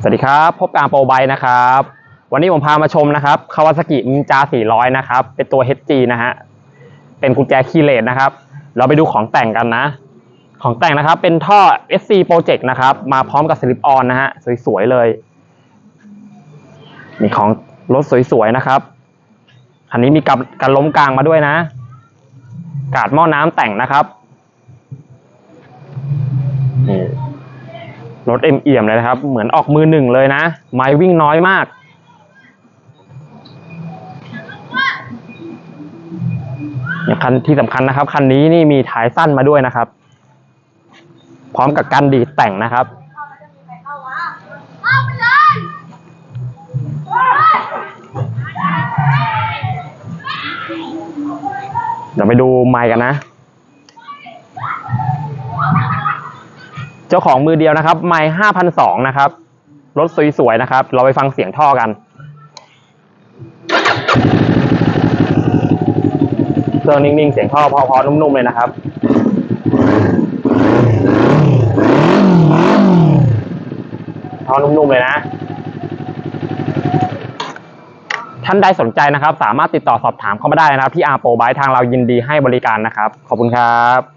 สวัสดีครับ พบกับอารโปรไบนะครับ วันนี้ผมพามาชมนะครับคาวาซากินินจา 400 นะครับ เป็นตัว HG นะฮะ เป็นกุญแจคีย์เลสนะครับ เราไปดูของแต่งกันนะ ของแต่งนะครับเป็นท่อ SC Project นะครับ มาพร้อมกับสลิปออนนะฮะ สวยๆเลย มีของรถสวยๆนะครับ คันนี้มีกับกันล้มกลางมาด้วยนะ กาดหม้อน้ำแต่งนะครับ รถเอ็มเอี่ยมเลยนะครับ เหมือนออกมือหนึ่งเลยนะ ไม้วิ่งน้อยมากเนี่ยคันที่สำคัญนะครับ คันนี้นี่มีท้ายสั้นมาด้วยนะครับ พร้อมกับกันดีแต่งนะครับเดี๋ยวไปดูไมค์กันนะ เจ้าของมือเดียวนะครับไมค์ห้าพันสองนะครับ รถสวยๆนะครับ เราไปฟังเสียงท่อกันเครื่องนิ่งๆ เสียงท่อเพอๆนุ่มๆเลยนะครับ ท่อนุ่มๆเลยนะ ท่านใดสนใจนะครับ สามารถติดต่อสอบถามเข้ามาได้นะครับ ที่อาโปรไบทางเรายินดีให้บริการนะครับ ขอบคุณครับ